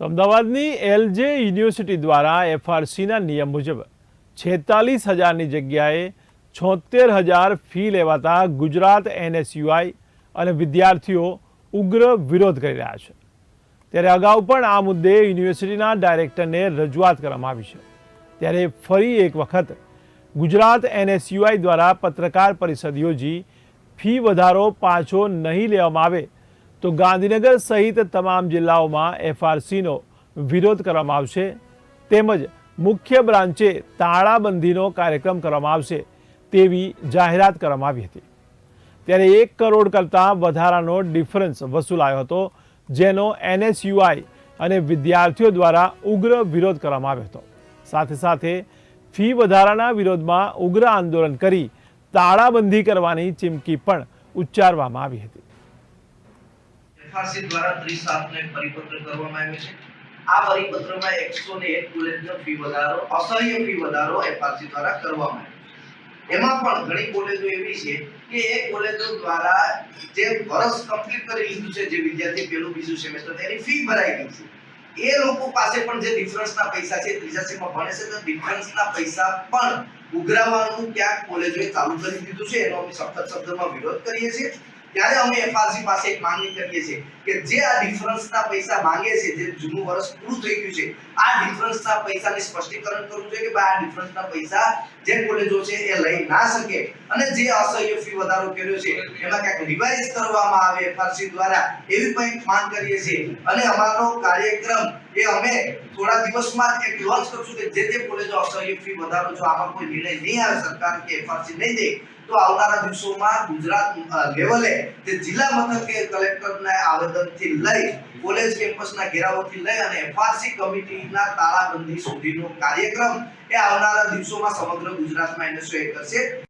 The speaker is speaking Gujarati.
તો અમદાવાદની એલજે યુનિવર્સિટી દ્વારા એફઆરસીના નિયમ મુજબ છેતાલીસ હજારની જગ્યાએ છોતેર હજાર ફી લેવાતા ગુજરાત એનએસયુઆઈ અને વિદ્યાર્થીઓ ઉગ્ર વિરોધ કરી રહ્યા છે. ત્યારે અગાઉ પણ આ મુદ્દે યુનિવર્સિટીના ડાયરેક્ટરને રજૂઆત કરવામાં આવી છે. ત્યારે ફરી એક વખત ગુજરાત એનએસયુઆઈ દ્વારા પત્રકાર પરિષદ યોજી ફી વધારો પાછો નહીં લેવામાં આવે તો ગાંધીનગર સહિત તમામ જિલ્લાઓમાં એફઆરસીનો વિરોધ કરવામાં આવશે. તેમજ મુખ્ય બ્રાન્ચે તાળાબંધીનો કાર્યક્રમ કરવામાં આવશે તેવી જાહેરાત કરવામાં આવી હતી. ત્યારે એક કરોડ કરતાં વધારાનો ડિફરન્સ વસૂલાયો હતો, જેનો એનએસયુઆઈ અને વિદ્યાર્થીઓ દ્વારા ઉગ્ર વિરોધ કરવામાં આવ્યો હતો. સાથે સાથે ફી વધારાના વિરોધમાં ઉગ્ર આંદોલન કરી તાળાબંધી કરવાની ચીમકી પણ ઉચ્ચારવામાં આવી હતી. એફઆરસી દ્વારા ત્રીસ સાતને પરિપત્ર કરવામાં આવ્યો છે. આ પરિપત્રમાં એકસો ને એક કોલેજનો ફી વધારો, અસહ્ય ફી વધારો એફઆરસી દ્વારા કરવામાં આવ્યો એમાં પણ ઘણી કોલેજો એવી છે કે એ કોલેજો દ્વારા જે વર્ષ કમ્પ્લીટ કરી લીધું છે, જે વિદ્યાર્થી પેલું બીજું સેમેસ્ટર એની ફી ભરાઈ ગઈ છે. એ લોકો પાસે પણ જે ડિફરન્સના પૈસા છે, ત્રીજા સેમમાં ભણે છે, તો ડિફરન્સના પૈસા પણ ઉઘરાવવાનું ક્યાંક કોલેજોએ ચાલુ કરી દીધું છે. એનો અમે સખત શબ્દમાં વિરોધ કરીએ છીએ. ત્યારે અમે એફઆરસી પાસે એક માંગણી કરીએ છીએ કે જે આ ડિફરન્સના પૈસા માંગે છે, જે જૂનું વર્ષ પૂરું થઈ ગયું છે, આ ડિફરન્સના પૈસાની સ્પષ્ટીકરણ કરવું જોઈએ કે ભાઈ આ ડિફરન્સના પૈસા જે કોલેજો છે એ લઈ ના શકે અને જે અસહ્ય ફી વધારો કર્યો છે, એમાં ક્યાંક રિવાઇઝ કરવામાં આવે એફઆરસી દ્વારા એવી પણ માંગ કરીએ છીએ. અને અમારો કાર્યક્રમ એ અમે થોડા દિવસમાં એક લોન્ચ કરશું કે જે જે કોલેજો અસહ્ય ફી વધારો જો આમાં કોઈ નિર્ણય નહીં આવે સરકાર કે એફઆરસી નહીં દે, તો આવનારા દિવસોમાં ગુજરાત લેવલે તે જિલ્લા મથકે કલેક્ટરના આવેદનથી લઈ કોલેજ કેમ્પસના ઘેરાવોથી લઈ અને એફઆરસી કમિટીના તાળાબંધી સુધીનો કાર્યક્રમ એ આવનારા દિવસોમાં સમગ્ર ગુજરાતમાં એનએસયુઆઈ કરશે.